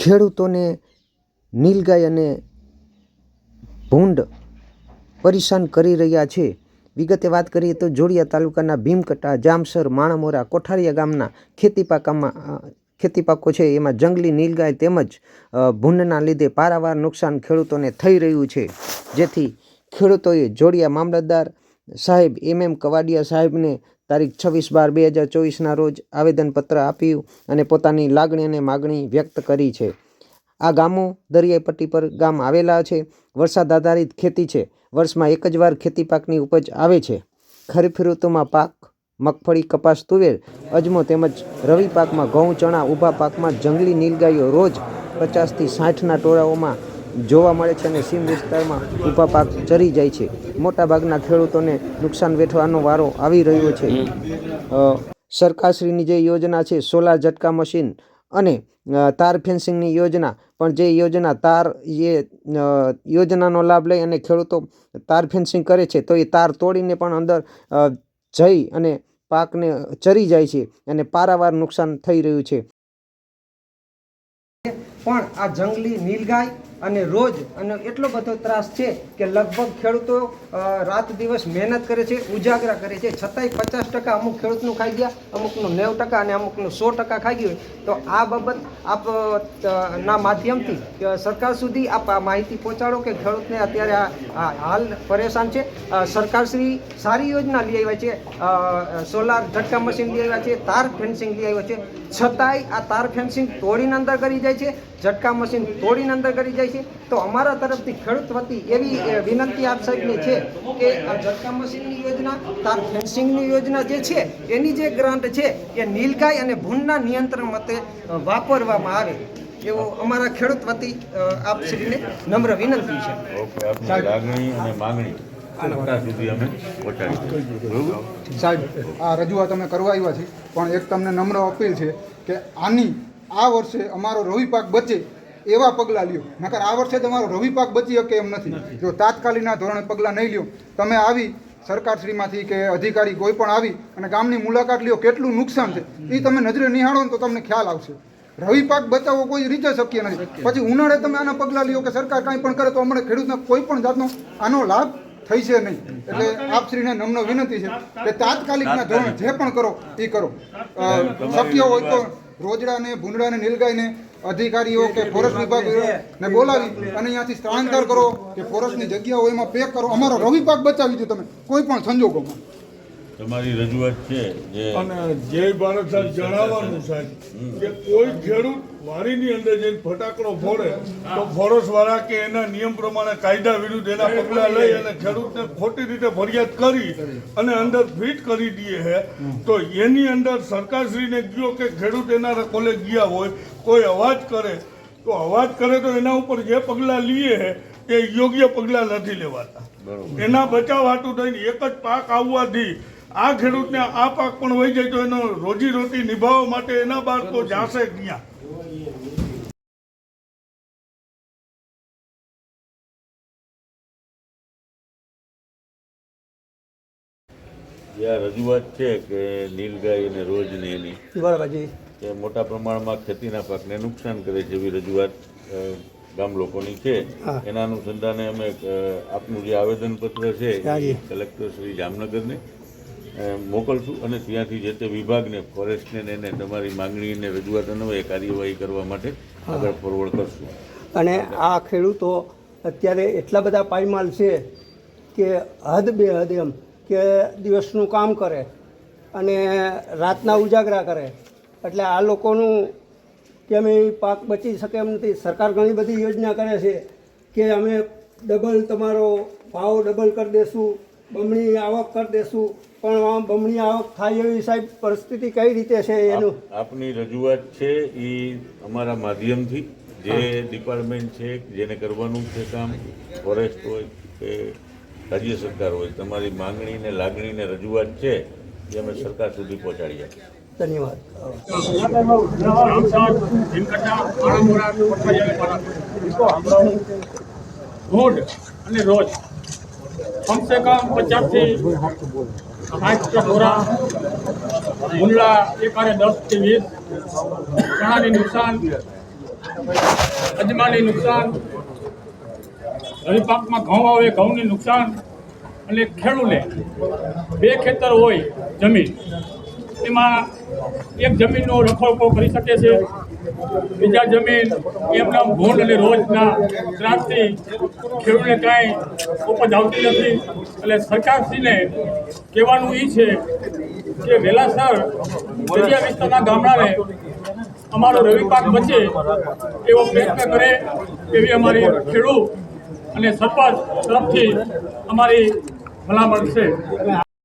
ખેડૂતોને નીલગાય અને ભૂંડ પરેશાન કરી રહ્યા છે. વિગતે વાત કરીએ તો જોડિયા તાલુકાના ભીમકટા, જામસર, માણામોરા, કોઠારીયા ગામના ખેતી પાકામાં ખેતી પાકો છે. એમાં જંગલી નીલગાય તેમજ ભૂંડના લીધે પારાવાર નુકસાન ખેડૂતોને થઈ રહ્યું છે. જેથી ખેડૂતોએ જોડિયા મામલતદાર સાહેબ એમ એમ કવાડિયા સાહેબને તારીખ છવ્વીસ બાર બે હજાર ચોવીસના રોજ આવેદનપત્ર આપ્યું અને પોતાની લાગણી અને માગણી વ્યક્ત કરી છે. આ ગામો દરિયાઈ પટ્ટી પર ગામ આવેલા છે. વરસાદ આધારિત ખેતી છે. વર્ષમાં એક જ વાર ખેતી પાકની ઉપજ આવે છે. ખરીફ ઋતુમાં પાક, મગફળી, કપાસ, તુવેર, અજમો તેમજ રવિ પાકમાં ઘઉં, ચણા ઊભા પાકમાં જંગલી નીલગાયો રોજ પચાસથી સાઠના ટોળાઓમાં જોવા મળે છે અને સીમ વિસ્તારમાં ઊભા પાક ચરી જાય છે. મોટાભાગના ખેડૂતોને નુકસાન વેઠવાનો વારો આવી રહ્યો છે. સરકારશ્રીની જે યોજના છે, સોલાર ઝટકા મશીન અને તાર ફેન્સિંગની યોજના, પણ જે યોજના તાર એ યોજનાનો લાભ લઈ અને ખેડૂતો તાર ફેન્સિંગ કરે છે, તો એ તાર તોડીને પણ અંદર જઈ અને પાકને ચરી જાય છે અને પારાવાર નુકસાન થઈ રહ્યું છે. પણ આ જંગલી નીલગાય અને રોજ અને એટલો બધો ત્રાસ છે કે લગભગ ખેડૂતો રાત દિવસ મહેનત કરે છે, ઉજાગરા કરે છે. છતાંય પચાસ ટકા અમુક ખેડૂતનું ખાઈ ગયા, અમુકનું નેવું ટકા અને અમુકનું સો ટકા ખાઈ ગયું તો આ બાબત આપ ના માધ્યમથી સરકાર સુધી આપ આ માહિતી પહોંચાડો કે ખેડૂતને અત્યારે હાલ પરેશાન છે. સરકારશ્રી સારી યોજના લઈ આવ્યા છે. સોલાર ઝટકા મશીન લઈ આવ્યા છે, તાર ફેન્સિંગ લઈ આવ્યા છે. છતાંય આ તાર ફેન્સિંગ તોડીને અંદર કરી જાય છે. ઝટકા મશીન તોડીને અંદર કરી જાય છે. તો અમારા તરફથી ખેડૂત વતી એવી વિનંતી આપ સાહેબની છે કે આ ઝટકા મશીનની યોજના તાર ફેન્સિંગની યોજના જે છે એની જે ગ્રાન્ટ છે એ નીલગાય અને ભૂંડના નિયંત્રણ મતે વાપરવામાં આવે. એવો અમારા ખેડૂત વતી આપ શ્રીને નમ્ર વિનંતી છે. ઓકે આપની લાગણી અને માંગણી સાહેબ આ રજૂઆત અમે કરવા આવ્યા છીએ પણ એક તમને નમ્ર અપીલ છે કે આની આ વર્ષે અમારો રવિ પાક બચે એવા પગલાં લ્યો. નકર આ વર્ષે તમારો રવિ પાક બચી શકે એમ નથી. જો તાત્કાલિકના ધોરણે પગલાં નહીં લ્યો તમે આવી સરકારશ્રીમાંથી કે અધિકારી કોઈ પણ આવી અને ગામની મુલાકાત લ્યો કેટલું નુકસાન છે એ તમે નજરે નિહાળો ને તો તમને ખ્યાલ આવશે. રવિ પાક બચાવવો કોઈ રીતે શક્ય નથી. પછી ઉનાળે તમે આના પગલાં લ્યો કે સરકાર કાંઈ પણ કરે તો અમને ખેડૂતને કોઈ પણ જાતનો આનો લાભ થઈ છે નહીં. એટલે આપશ્રીને નમનો વિનંતી છે કે તાત્કાલિકના ધોરણે જે પણ કરો એ કરો. શક્ય હોય તો રોજડાને ભૂંડડાને નીલગાયને અધિકારીઓ કે ફોરેસ્ટ વિભાગ ને બોલાવી અને અહીંયાથી સ્થળાંતર કરો કે ફોરેસ્ટની જગ્યાઓ એમાં પેક કરો. અમારો રવિ પાક બચાવી દો તમે કોઈ પણ સંજોગોમાં. તમારી રજૂઆત છે જે અને જય ભારત સાહેબ જણાવવાનું સાહેબ. કે કોઈ ખેડૂત વાડીની અંદર જઈને ફટાકડો ફોડે તો ફોરેસ્ટ કે એના નિયમ પ્રમાણે કાયદા વિરુદ્ધ એના પગલાં લઈ અને ખેડૂતને ખોટી રીતે ફરિયાદ કરી અને અંદર ફિટ કરી દઈએ છે તો એની અંદર સરકારશ્રીને ગયો કે ખેડૂત એના કોલે ગયા હોય કોઈ અવાજ કરે તો અવાજ કરે તો એના ઉપર જે પગલાં લઈએ છે એ યોગ્ય પગલાં નથી લેવાતા. એના બચાવ હાટું થઈને એક જ પાક આવવાથી આ ખેડૂતને આ પાક પણ વહી જાય તો એનો રોજી રોટી નિભાવવા માટે એના બાળકો જાશે ક્યાં રજૂઆત છે કે નીલગાય અને રોજ ને એની બરાબર કે મોટા પ્રમાણમાં ખેતીના પાકને નુકસાન કરે છે એવી રજૂઆત ગામ લોકોની છે. એના અનુસંધાને અમે આપનું જે આવેદનપત્ર છે કલેક્ટર શ્રી જામનગરને મોકલશું અને ત્યાંથી જે તે વિભાગને ફોરેસ્ટને એને તમારી માંગણીને રજૂઆત એ કાર્યવાહી કરવા માટે આગળ ફોરવર્ડ કરશું. અને આ ખેડૂતો અત્યારે એટલા બધા પાયમાલ છે કે હદ બે હદ એમ કે દિવસનું કામ કરે અને રાતના ઉજાગરા કરે. એટલે આ લોકોનું કેમ એ પાક બચી શકે એમ નથી. સરકાર ઘણી બધી યોજના કરે છે કે અમે ડબલ તમારો ભાવ ડબલ કરી દેશું બમણી આવક કરી દેશું. પણ આમ બમણી આવક થાય એવી સાહેબ પરિસ્થિતિ કઈ રીતે છે એનું? આપની રજૂઆત છે એ અમારા માધ્યમથી જે ડિપાર્ટમેન્ટ છે જેને કરવાનું છે કામ ફોરેસ્ટ હોય કે રાજ્ય સરકાર હોય તમારી માંગણી ને લાગણી ને રજૂઆત છે એ અમે સરકાર સુધી પહોંચાડીએ ધન્યવાદ. અને રોજ. કમસે કમ પચાસથી સાઠ કે બોરા મુલ્લા એકારે દસથી વીસ ચણાની નુકસાન, અજમાની નુકસાન રવિ પાકમાં ઘઉં આવે, ઘઉંની નુકસાન, અને ખેડૂને બે ખેતર હોય જમીન. એમાં એક જમીનનો રખોપો કરી શકે છે. બીજા જમીન એમના ભૂંડ અને રોજના ત્રાસથી ખેડૂતને કાંઈ ઉપજ આવતી નથી. એટલે સરકારશ્રીને કહેવાનું એ છે કે વહેલાસર દરિયા વિસ્તારના ગામડાને અમારો રવિ પાક બચે એવો પ્રયત્ન કરે એવી અમારી ખેડૂત અને સરપંચ તરફથી અમારી ભલામણ છે.